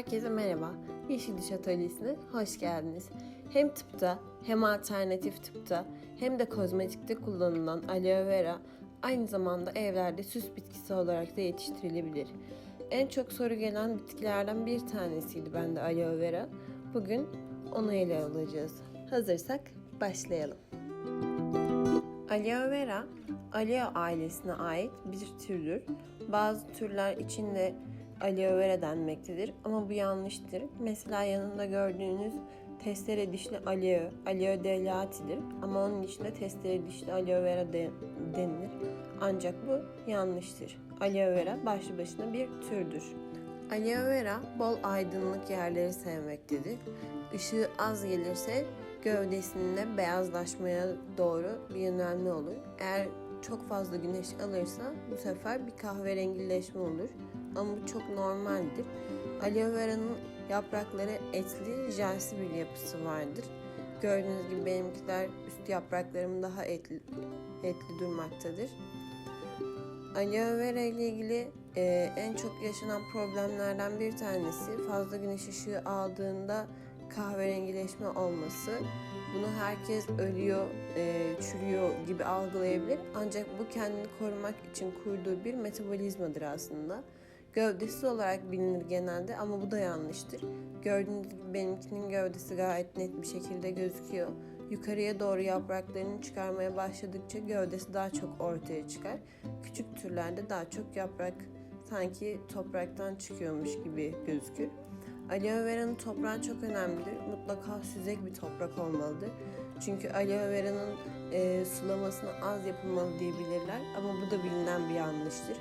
Herkese merhaba. Yeşil Diş Atölyesi'ne hoş geldiniz. Hem tıpta hem alternatif tıpta hem de kozmetikte kullanılan aloe vera aynı zamanda evlerde süs bitkisi olarak da yetiştirilebilir. En çok soru gelen bitkilerden bir tanesiydi bende aloe vera. Bugün onu ele alacağız. Hazırsak başlayalım. Aloe vera, aloe ailesine ait bir türdür. Bazı türler içinde aloe vera denmektedir ama bu yanlıştır. Mesela yanında gördüğünüz testere dişli aloe, aloe delatidir ama onun içinde testere dişli aloe vera de, denilir. Ancak bu yanlıştır. Aloe vera başlı başına bir türdür. Aloe vera bol aydınlık yerleri sevmektedir. Işığı az gelirse gövdesinde beyazlaşmaya doğru bir yönelme olur. Eğer çok fazla güneş alırsa bu sefer bir kahverengileşme olur. Ama bu çok normaldir. Aloe vera'nın yaprakları etli, jelsi bir yapısı vardır. Gördüğünüz gibi benimkiler üst yapraklarım daha etli, etli durmaktadır. Aloe vera ile ilgili e, en çok yaşanan problemlerden bir tanesi fazla güneş ışığı aldığında kahverengileşme olması. Bunu herkes ölüyor, e, çürüyor gibi algılayabilir. Ancak bu kendini korumak için kurduğu bir metabolizmadır aslında. Gövdesiz olarak bilinir genelde ama bu da yanlıştır. Gördüğünüz gibi benimkinin gövdesi gayet net bir şekilde gözüküyor. Yukarıya doğru yapraklarını çıkarmaya başladıkça gövdesi daha çok ortaya çıkar. Küçük türlerde daha çok yaprak sanki topraktan çıkıyormuş gibi gözükür. Aloe vera'nın toprağı çok önemlidir. Mutlaka süzek bir toprak olmalıdır. Çünkü aloe vera'nın e, sulamasını az yapılmalı diyebilirler ama bu da bilinen bir yanlıştır.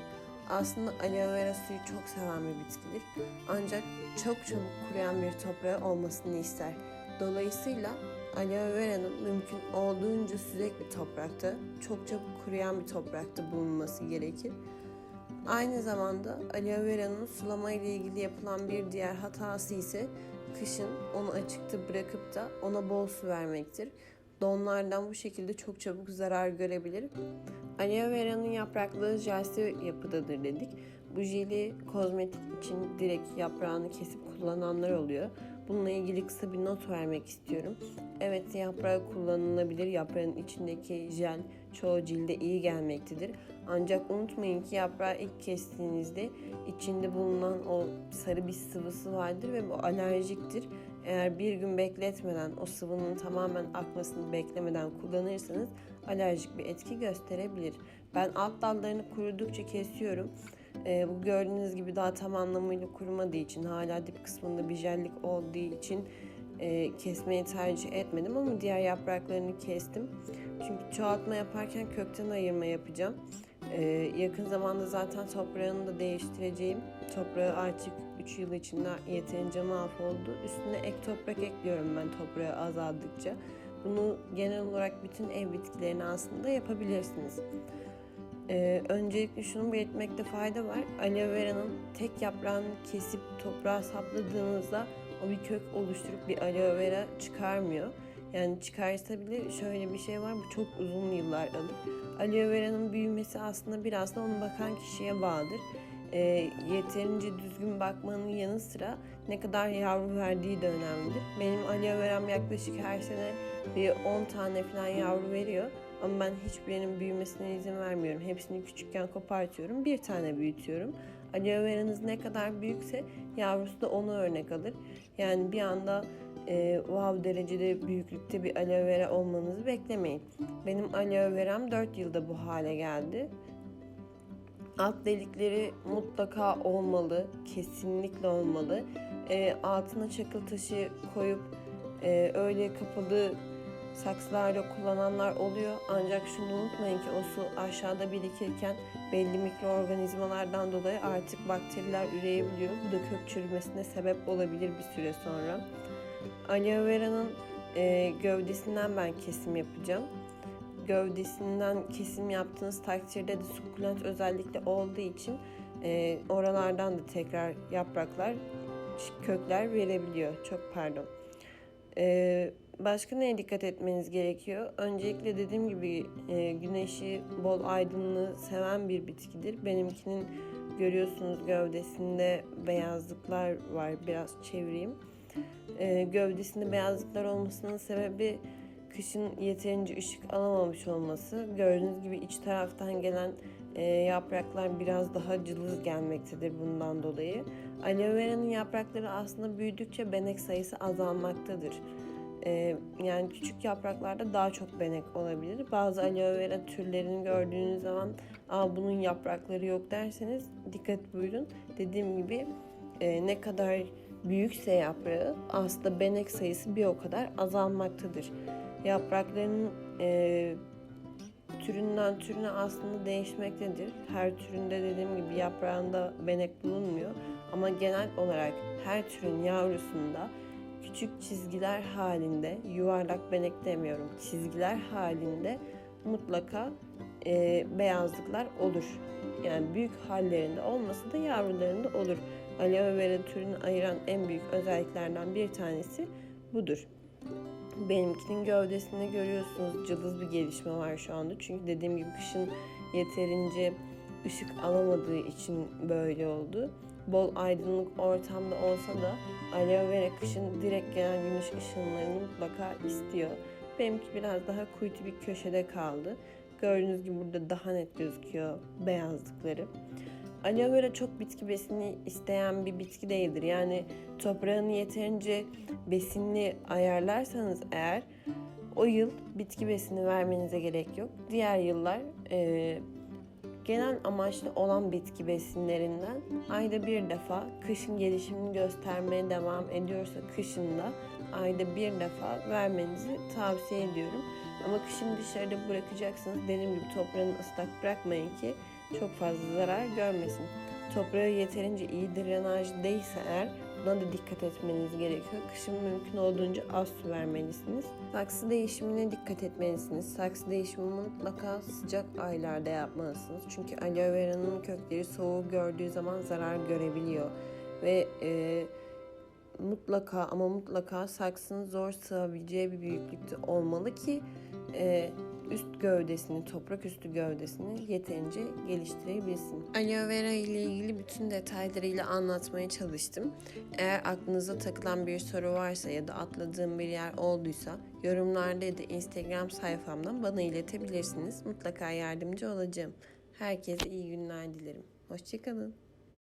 Aslında aloe vera suyu çok seven bir bitkidir. Ancak çok çabuk kuruyan bir toprağı olmasını ister. Dolayısıyla aloe vera'nın mümkün olduğunca süzek bir toprakta, çok çabuk kuruyan bir toprakta bulunması gerekir. Aynı zamanda aloe vera'nın sulama ile ilgili yapılan bir diğer hatası ise kışın onu açıkta bırakıp da ona bol su vermektir. Donlardan bu şekilde çok çabuk zarar görebilir. Aloe vera'nın yaprakları jelsi yapıdadır dedik. Bu jeli kozmetik için direkt yaprağını kesip kullananlar oluyor. Bununla ilgili kısa bir not vermek istiyorum. Evet yaprağı kullanılabilir. Yaprağın içindeki jel çoğu cilde iyi gelmektedir. Ancak unutmayın ki yaprağı ilk kestiğinizde içinde bulunan o sarı bir sıvısı vardır ve bu alerjiktir. Eğer bir gün bekletmeden o sıvının tamamen akmasını beklemeden kullanırsanız alerjik bir etki gösterebilir. Ben alt dallarını kurudukça kesiyorum. E, bu gördüğünüz gibi daha tam anlamıyla kurumadığı için hala dip kısmında bir jellik olduğu için e, kesmeyi tercih etmedim ama diğer yapraklarını kestim. Çünkü çoğaltma yaparken kökten ayırma yapacağım. E, yakın zamanda zaten toprağını da değiştireceğim. Toprağı artık 3 yıl içinde yeterince mahvoldu. Üstüne ek toprak ekliyorum ben toprağı azaldıkça. Bunu genel olarak bütün ev bitkilerine aslında yapabilirsiniz. Ee, öncelikle şunu belirtmekte fayda var. Aloe vera'nın tek yaprağını kesip toprağa sapladığınızda o bir kök oluşturup bir aloe vera çıkarmıyor. Yani çıkarsa bile şöyle bir şey var. Bu çok uzun yıllar alır. Aloe vera'nın büyümesi aslında biraz da onu bakan kişiye bağlıdır. E, yeterince düzgün bakmanın yanı sıra ne kadar yavru verdiği de önemlidir. Benim aloe veram yaklaşık her sene bir 10 tane falan yavru veriyor. Ama ben hiçbirinin büyümesine izin vermiyorum. Hepsini küçükken kopartıyorum. Bir tane büyütüyorum. Aloe veranız ne kadar büyükse yavrusu da onu örnek alır. Yani bir anda e, wow derecede büyüklükte bir aloe vera olmanızı beklemeyin. Benim aloe veram 4 yılda bu hale geldi. Alt delikleri mutlaka olmalı, kesinlikle olmalı. E, altına çakıl taşı koyup e, öyle kapalı saksılarda kullananlar oluyor. Ancak şunu unutmayın ki o su aşağıda birikirken belli mikroorganizmalardan dolayı artık bakteriler üreyebiliyor. Bu da kök çürümesine sebep olabilir bir süre sonra. Aloe vera'nın e, gövdesinden ben kesim yapacağım. Gövdesinden kesim yaptığınız takdirde de sukulent özellikle olduğu için e, oralardan da tekrar yapraklar, kökler verebiliyor. Çok pardon. Ee, başka neye dikkat etmeniz gerekiyor? Öncelikle dediğim gibi e, güneşi bol aydınlığı seven bir bitkidir. Benimkinin görüyorsunuz gövdesinde beyazlıklar var. Biraz çevireyim. Ee, gövdesinde beyazlıklar olmasının sebebi kışın yeterince ışık alamamış olması. Gördüğünüz gibi iç taraftan gelen e, yapraklar biraz daha cılız gelmektedir bundan dolayı. Aloe vera'nın yaprakları aslında büyüdükçe benek sayısı azalmaktadır. E, yani küçük yapraklarda daha çok benek olabilir. Bazı aloe vera türlerini gördüğünüz zaman Aa, bunun yaprakları yok derseniz dikkat buyurun. Dediğim gibi e, ne kadar büyükse yaprağı aslında benek sayısı bir o kadar azalmaktadır. Yapraklarının e, türünden türüne aslında değişmektedir. Her türünde dediğim gibi yaprağında benek bulunmuyor. Ama genel olarak her türün yavrusunda küçük çizgiler halinde, yuvarlak benek demiyorum, çizgiler halinde mutlaka e, beyazlıklar olur. Yani büyük hallerinde olmasa da yavrularında olur. Aloe vera türünü ayıran en büyük özelliklerden bir tanesi budur. Benimkinin gövdesinde görüyorsunuz cılız bir gelişme var şu anda. Çünkü dediğim gibi kışın yeterince ışık alamadığı için böyle oldu. Bol aydınlık ortamda olsa da aloe vera kışın direkt gelen güneş ışınlarını mutlaka istiyor. Benimki biraz daha kuytu bir köşede kaldı. Gördüğünüz gibi burada daha net gözüküyor beyazlıkları. Aloe vera çok bitki besini isteyen bir bitki değildir. Yani toprağını yeterince besinli ayarlarsanız eğer o yıl bitki besini vermenize gerek yok. Diğer yıllar e, genel amaçlı olan bitki besinlerinden ayda bir defa kışın gelişimini göstermeye devam ediyorsa kışında ayda bir defa vermenizi tavsiye ediyorum. Ama kışın dışarıda bırakacaksınız. Dediğim gibi toprağını ıslak bırakmayın ki çok fazla zarar görmesin. Toprağı yeterince iyi drenaj değilse eğer buna da dikkat etmeniz gerekiyor. Kışın mümkün olduğunca az su vermelisiniz. Saksı değişimine dikkat etmelisiniz. Saksı değişimini mutlaka sıcak aylarda yapmalısınız. Çünkü aloe vera'nın kökleri soğuğu gördüğü zaman zarar görebiliyor. Ve e, mutlaka ama mutlaka saksının zor sığabileceği bir büyüklükte olmalı ki e, üst gövdesini, toprak üstü gövdesini yeterince geliştirebilsin. Aloe vera ile ilgili bütün detaylarıyla anlatmaya çalıştım. Eğer aklınıza takılan bir soru varsa ya da atladığım bir yer olduysa yorumlarda ya da Instagram sayfamdan bana iletebilirsiniz. Mutlaka yardımcı olacağım. Herkese iyi günler dilerim. Hoşçakalın.